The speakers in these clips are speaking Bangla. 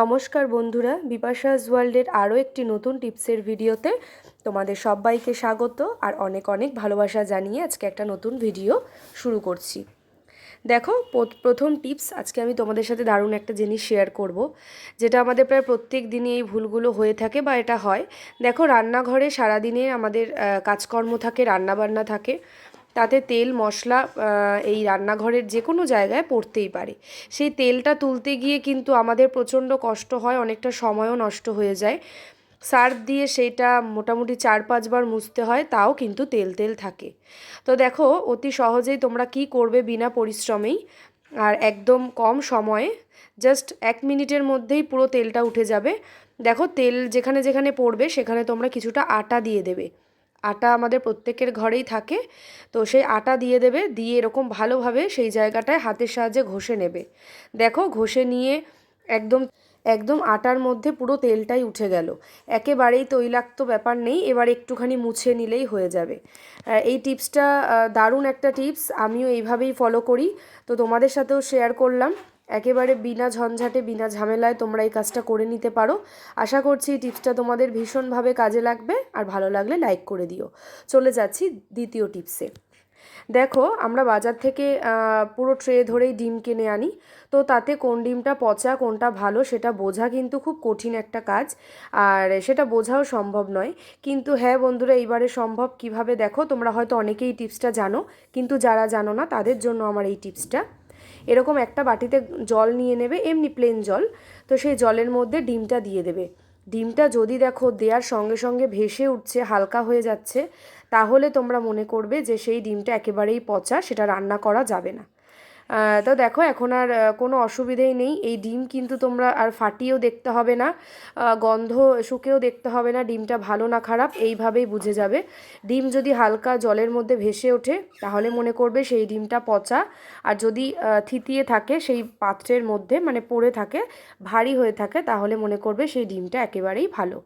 নমস্কার বন্ধুরা বিপাশাস ওয়ার্ল্ডের আরও একটি নতুন টিপসের ভিডিওতে তোমাদের সবাইকে স্বাগত আর অনেক অনেক ভালোবাসা জানিয়ে আজকে একটা নতুন ভিডিও শুরু করছি। দেখো প্রথম টিপস, আজকে আমি তোমাদের সাথে দারুণ একটা জিনিস শেয়ার করব, যেটা আমাদের প্রায় প্রত্যেক দিনই এই ভুলগুলো হয়ে থাকে বা এটা হয়। দেখো, রান্নাঘরে সারাদিনে আমাদের কাজকর্ম থাকে, রান্নাবান্না থাকে তাতে তেল, মশলা এই রান্নাঘরের যে কোনো জায়গায় পড়তেই পারে। সেই তেলটা তুলতে গিয়ে কিন্তু আমাদের প্রচণ্ড কষ্ট হয়, অনেকটা সময়ও নষ্ট হয়ে যায়। সার্ফ দিয়ে সেইটা মোটামুটি চার পাঁচবার মুছতে হয়, তাও কিন্তু তেল তেল থাকে। তো দেখো, অতি সহজেই তোমরা কি করবে বিনা পরিশ্রমেই? আর একদম কম সময়ে, জাস্ট এক মিনিটের মধ্যেই পুরো তেলটা উঠে যাবে। দেখো, তেল যেখানে যেখানে পড়বে, সেখানে তোমরা কিছুটা আটা দিয়ে দেবে। আটা আমাদের প্রত্যেকের ঘরেই থাকে। তো সেই আটা দিয়ে দেবে, দিয়ে এরকম ভালোভাবে সেই জায়গাটায় হাতের সাহায্যে ঘষে নেবে। দেখো, ঘষে নিয়ে একদম একদম আটার মধ্যে পুরো তেলটাই উঠে গেল। একেবারেই তৈলাক্ত ব্যাপার নেই, এবার একটুখানি মুছে নিলেই হয়ে যাবে। এই টিপসটা দারুণ একটা টিপস, আমিও এইভাবেই ফলো করি। তো তোমাদের সাথেও শেয়ার করলাম। একেবারে বিনা ঝঞ্ঝাটে, বিনা ঝামেলায় তোমরা এই কাজটা করে নিতে পারো। আশা করছি এই টিপসটা তোমাদের ভীষণভাবে কাজে লাগবে আর ভালো লাগলে লাইক করে দিও। চলে যাচ্ছি দ্বিতীয় টিপসে। দেখো, আমরা বাজার থেকে পুরো ট্রে ধরেই ডিম কিনে আনি। তো তাতে কোন ডিমটা পচা, কোনটা ভালো সেটা বোঝা কিন্তু খুব কঠিন একটা কাজ। আর সেটা বোঝাও সম্ভব নয়। কিন্তু হ্যাঁ বন্ধুরা, এইবারে সম্ভব কীভাবে? দেখো, তোমরা হয়তো অনেকেই টিপসটা জানো। কিন্তু যারা জানো না, তাদের জন্য আমার এই টিপসটা। এরকম একটা বাটিতে জল নিয়ে নেবে, এমনি প্লেন জল। তো সেই জলের মধ্যে ডিমটা দিয়ে দেবে। ডিমটা যদি দেখো দেওয়ার সঙ্গে সঙ্গে ভেসে উঠছে, হালকা হয়ে যাচ্ছে, তাহলে তোমরা মনে করবে যে সেই ডিমটা একেবারেই পচা, সেটা রান্না করা যাবে না। তো দেখো, এখন আর কোনো অসুবিধেই নেই। এই ডিম কিন্তু তোমরা আর ফাটিয়েও দেখতে হবে না গন্ধ শুকেও দেখতে হবে না, ডিমটা ভালো না খারাপ, এইভাবেই বুঝে যাবে। ডিম যদি হালকা জলের মধ্যে ভেসে ওঠে, তাহলে মনে করবে সেই ডিমটা পচা। আর যদি থিতিয়ে থাকে, সেই পাত্রের মধ্যে মানে পড়ে থাকে, ভারী হয়ে থাকে, তাহলে মনে করবে সেই ডিমটা একেবারেই ভালো।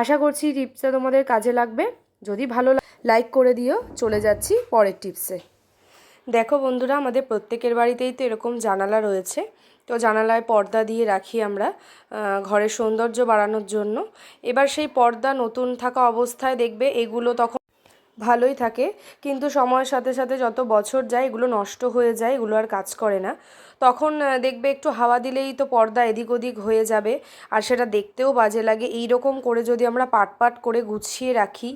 আশা করছি টিপসটা তোমাদের কাজে লাগবে। যদি ভালো লাইক করে দিও, চলে যাচ্ছি পরের টিপসে। দেখো বন্ধুরা, আমাদের প্রত্যেকের বাড়িতেই তো এরকম জানালা রয়েছে। তো জানালায় পর্দা দিয়ে রাখি আমরা ঘরের সৌন্দর্য বাড়ানোর জন্য। এবার সেই পর্দা নতুন থাকা অবস্থায় দেখবে এগুলো তখন ভালোই থাকে, কিন্তু সময়ের সাথে সাথে যত বছর যায় এগুলো নষ্ট হয়ে যায়, এগুলো আর কাজ করে না। তখন দেখবে একটু হাওয়া দিলেই তো পর্দা এদিক ওদিক হয়ে যাবে। আর সেটা দেখতেও বাজে লাগে। এই রকম করে যদি আমরা পাট পাট করে গুছিয়ে রাখি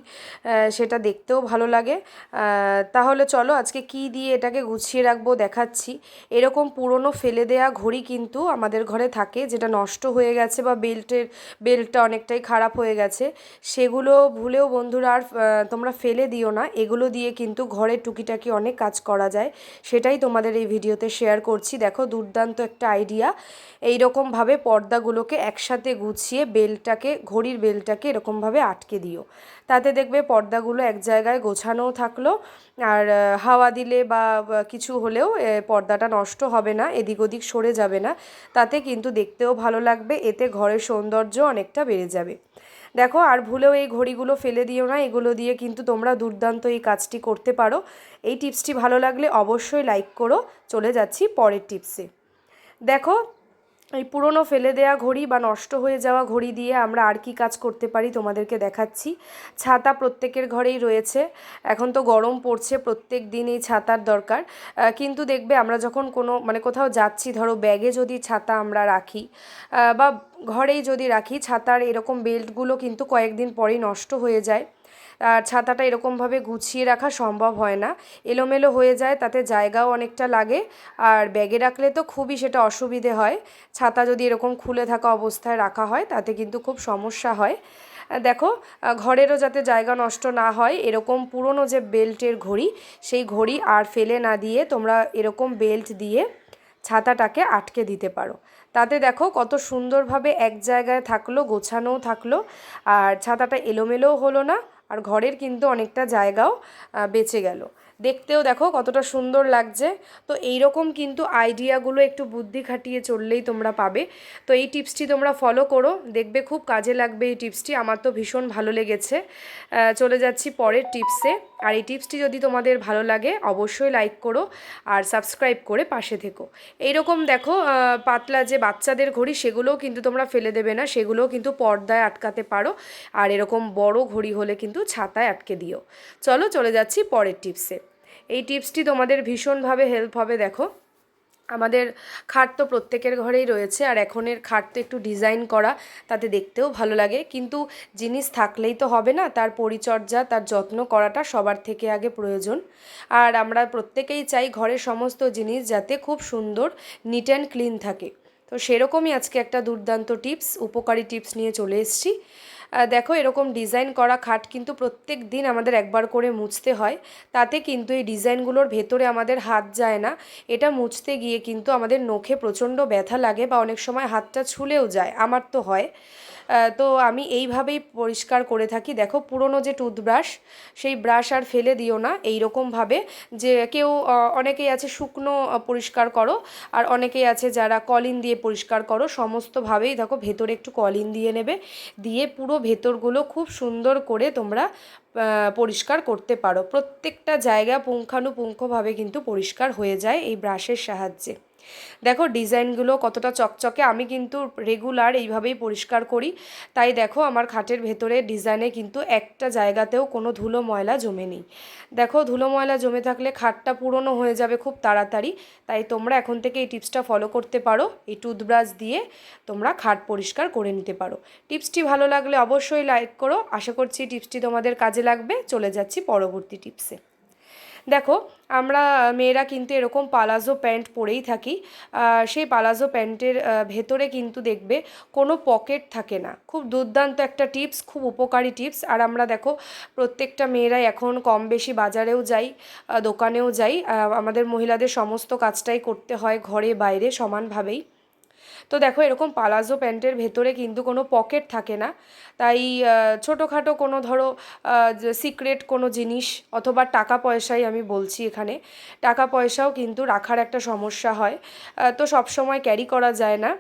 সেটা দেখতেও ভালো লাগে। তাহলে চলো আজকে কি দিয়ে এটাকে গুছিয়ে রাখব দেখাচ্ছি। এরকম পুরনো ফেলে দেয়া ঘড়ি কিন্তু আমাদের ঘরে থাকে, যেটা নষ্ট হয়ে গেছে বা বেল্টের, বেল্টটা অনেকটাই খারাপ হয়ে গেছে। সেগুলো ভুলেও বন্ধুরা আর তোমরা ফেলে দিও না। এগুলো দিয়ে কিন্তু ঘরে টুকিটাকি অনেক কাজ করা যায়। সেটাই তোমাদের এই ভিডিওতে শেয়ার করছি। দেখো দুর্দান্ত একটা আইডিয়া এইরকমভাবে পর্দাগুলোকে একসাথে গুছিয়ে বেলটাকে, ঘড়ির বেলটাকে এরকমভাবে আটকে দিও। তাতে দেখবে পর্দাগুলো এক জায়গায় গোছানোও থাকল। আর হাওয়া দিলে বা কিছু হলেও পর্দাটা নষ্ট হবে না, এদিক ওদিক সরে যাবে না। তাতে কিন্তু দেখতেও ভালো লাগবে, এতে ঘরের সৌন্দর্য অনেকটা বেড়ে যাবে। দেখো, আর ভুলেও এই ঘড়িগুলো ফেলে দিও না, এগুলো দিয়ে কিন্তু তোমরা দুর্দান্ত এই কাজটি করতে পারো। এই টিপসটি ভালো লাগলে অবশ্যই লাইক করো। চলে যাচ্ছি পরের টিপসে। দেখো এই পুরনো ফেলে দেওয়া ঘড়ি বা নষ্ট হয়ে যাওয়া ঘড়ি দিয়ে আমরা আর কি কাজ করতে পারি তোমাদেরকে দেখাচ্ছি। ছাতা প্রত্যেকের ঘরেই রয়েছে। এখন তো গরম পড়ছে, প্রত্যেক দিন এই ছাতার দরকার। কিন্তু দেখবে আমরা যখন কোনো মানে কোথাও যাচ্ছি, ধরো ব্যাগে যদি ছাতা আমরা রাখি বা ঘরেই যদি রাখি, ছাতার এরকম বেল্টগুলো কিন্তু কয়েকদিন পরেই নষ্ট হয়ে যায়। আর ছাতাটা এরকমভাবে গুছিয়ে রাখা সম্ভব হয় না। এলোমেলো হয়ে যায়, তাতে জায়গাও অনেকটা লাগে আর ব্যাগে রাখলে তো খুবই সেটা অসুবিধে হয়। ছাতা যদি এরকম খুলে থাকা অবস্থায় রাখা হয়, তাতে কিন্তু খুব সমস্যা হয়। দেখো ঘরেরও যাতে জায়গা নষ্ট না হয়, এরকম পুরনো যে বেল্টের ঘড়ি, সেই ঘড়ি আর ফেলে না দিয়ে তোমরা এরকম বেল্ট দিয়ে ছাতাটাকে আটকে দিতে পারো। তাতে দেখো, কত সুন্দরভাবে এক জায়গায় থাকল, গোছানোও থাকল, আর ছাতাটা এলোমেলোও হলো না আর ঘরের কিন্তু অনেকটা জায়গাও বেঁচে গেল। দেখতেও দেখো কতটা সুন্দর লাগছে। তো এই রকম কিন্তু আইডিয়াগুলো একটু বুদ্ধি খাটিয়ে চললেই তোমরা পাবে। তো এই টিপসটি তোমরা ফলো করো, দেখবে খুব কাজে লাগবে এই টিপসটি। আমার তো ভীষণ ভালো লেগেছে। চলে যাচ্ছি পরের টিপসে। আর এই টিপসটি যদি তোমাদের ভালো লাগে, অবশ্যই লাইক করো আর সাবস্ক্রাইব করে পাশে থেকো। এইরকম দেখো পাতলা যে বাচ্চাদের ঘড়ি, সেগুলোও কিন্তু তোমরা ফেলে দেবে না, সেগুলোও কিন্তু পর্দায় আটকাতে পারো। আর এরকম বড় ঘড়ি হলে কিন্তু ছাতায় আটকে দিও। চলো, চলে যাচ্ছি পরের টিপসে। এই টিপসটি তোমাদের ভীষণভাবে হেল্প হবে, দেখো। আমাদের খাট তো প্রত্যেকের ঘরেই রয়েছে আর এখনের খাট তো একটু ডিজাইন করা, তাতে দেখতেও ভালো লাগে। কিন্তু জিনিস থাকলেই তো হবে না, তার পরিচর্যা, তার যত্ন করাটা সবার থেকে আগে প্রয়োজন। আর আমরা প্রত্যেকেই চাই ঘরের সমস্ত জিনিস যাতে খুব সুন্দর নিট অ্যান্ড ক্লিন থাকে। তো সেরকমই আজকে একটা দুর্দান্ত টিপস উপকারী টিপস নিয়ে চলে এসেছি। দেখো, এরকম ডিজাইন করা খাট কিন্তু প্রত্যেক দিন আমাদের একবার করে মুছতে হয়। তাতে কিন্তু এই ডিজাইনগুলোর ভেতরে আমাদের হাত যায় না। এটা মুছতে গিয়ে কিন্তু আমাদের নখে প্রচণ্ড ব্যথা লাগে বা অনেক সময় হাতটা ছুলেও যায়। আমার তো হয়। তো আমি এইভাবেই পরিষ্কার করে থাকি। দেখো, পুরনো যে টুথব্রাশ, সেই ব্রাশ আর ফেলে দিও না। এই রকমভাবে যে কেউ অনেকেই আছে শুকনো পরিষ্কার করো, আর অনেকেই আছে যারা কলিন দিয়ে পরিষ্কার করো। সমস্তভাবেই দেখো, ভেতরে একটু কলিন দিয়ে নেবে। দিয়ে পুরো ভেতরগুলো খুব সুন্দর করে তোমরা পরিষ্কার করতে পারো। প্রত্যেকটা জায়গা পুঙ্খানুপুঙ্খভাবে কিন্তু পরিষ্কার হয়ে যায় এই ব্রাশের সাহায্যে। দেখো, ডিজাইনগুলো কতটা চকচকে, আমি কিন্তু রেগুলার এইভাবেই পরিষ্কার করি। তাই দেখো, আমার খাটের ভেতরে ডিজাইনে কিন্তু একটা জায়গাতেও কোনো ধুলো ময়লা জমে নেই। দেখো, ধুলো ময়লা জমে থাকলে খাটটা পুরনো হয়ে যাবে খুব তাড়াতাড়ি। তাই তোমরা এখন থেকে এই টিপসটা ফলো করতে পারো। এই টুথব্রাশ দিয়ে তোমরা খাট পরিষ্কার করে নিতে পারো। টিপসটি ভালো লাগলে অবশ্যই লাইক করো। আশা করছি টিপসটি তোমাদের কাজে লাগবে। চলে যাচ্ছি পরবর্তী টিপসে। দেখো, আমরা মেয়েরা কিন্তু এরকম পালাজো প্যান্ট পরেই থাকি। সেই পালাজো প্যান্টের ভেতরে কিন্তু দেখবে কোনো পকেট থাকে না। খুব দুর্দান্ত একটা টিপস, খুব উপকারী টিপস। আর আমরা দেখো, প্রত্যেকটা মেয়েরাই এখন কম বেশি বাজারেও যাই দোকানেও যাই। আমাদের মহিলাদের সমস্ত কাজটাই করতে হয় ঘরে, বাইরে সমানভাবেই। তো দেখো এরকম পালাজো প্যান্টের ভেতরে কিন্তু কোনো পকেট থাকে না। তাই ছোটোখাটো কোনো ধরো সিক্রেট কোনো জিনিস অথবা টাকা পয়সাই আমি বলছি এখানে। টাকা পয়সাও কিন্তু রাখার একটা সমস্যা হয়। তো সব সময় ক্যারি করা যায় না।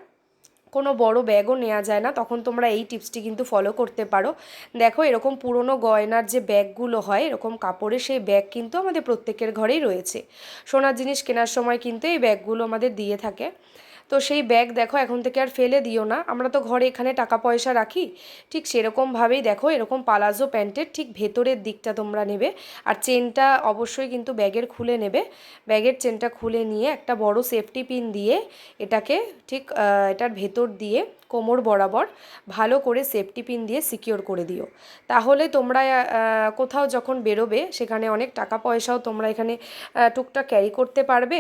কোনো বড় ব্যাগও নেওয়া যায় না। তখন তোমরা এই টিপসটি কিন্তু ফলো করতে পারো। দেখো এরকম পুরনো গয়নার যে ব্যাগগুলো হয়, এরকম কাপড়ে সেই ব্যাগ কিন্তু আমাদের প্রত্যেকের ঘরেই রয়েছে। সোনার জিনিস কেনার সময় কিন্তু এই ব্যাগগুলো আমাদের দিয়ে থাকে। তো সেই ব্যাগ দেখো এখন থেকে আর ফেলে দিও না। আমরা তো ঘরে এখানে টাকা পয়সা রাখি। ঠিক সেরকমভাবেই দেখো এরকম পালাজো প্যান্টের ঠিক ভেতরের দিকটা তোমরা নেবে। আর চেনটা অবশ্যই কিন্তু ব্যাগের খুলে নেবে। ব্যাগের চেনটা খুলে নিয়ে একটা বড় সেফটি পিন দিয়ে এটাকে ঠিক এটার ভেতর দিয়ে কোমর বরাবর ভালো করে সেফটি পিন দিয়ে সিকিওর করে দিও। তাহলে তোমরা কোথাও যখন বেরোবে সেখানে অনেক টাকা পয়সাও তোমরা এখানে আহ, টুকটাক ক্যারি করতে পারবে।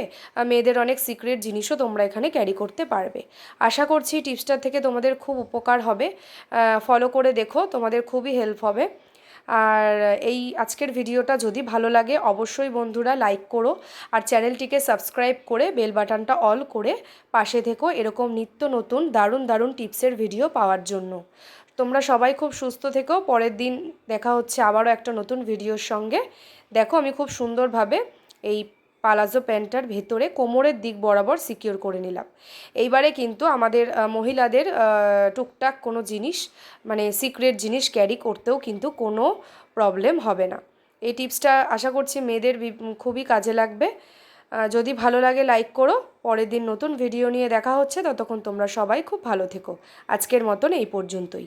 মেয়েদের অনেক সিক্রেট জিনিসও তোমরা এখানে ক্যারি করতে পারবে। আশা করছি টিপসটা থেকে তোমাদের খুব উপকার হবে। ফলো করে দেখো, তোমাদের খুবই হেল্প হবে। আর এই আজকের ভিডিওটা যদি ভালো লাগে, অবশ্যই বন্ধুরা লাইক করো আর চ্যানেলটিকে সাবস্ক্রাইব করে বেল বাটনটা অল করে পাশে থেকো এরকম নিত্য নতুন, দারুণ দারুণ টিপসের ভিডিও পাওয়ার জন্য। তোমরা সবাই খুব সুস্থ থেকো, পরের দিন দেখা হচ্ছে আবারও একটা নতুন ভিডিওর সঙ্গে। দেখো আমি খুব সুন্দরভাবে এই পালাজো প্যান্টটার ভেতরে কোমরের দিক বরাবর সিকিওর করে নিলাম। এইবারে কিন্তু আমাদের মহিলাদের টুকটাক কোনো জিনিস মানে সিক্রেট জিনিস ক্যারি করতেও কিন্তু কোনো প্রবলেম হবে না। এই টিপসটা আশা করছি মেয়েদের খুবই কাজে লাগবে। যদি ভালো লাগে লাইক করো। পরের দিন নতুন ভিডিও নিয়ে দেখা হচ্ছে। ততক্ষণ তোমরা সবাই খুব ভালো থেকো। আজকের মতন এই পর্যন্তই।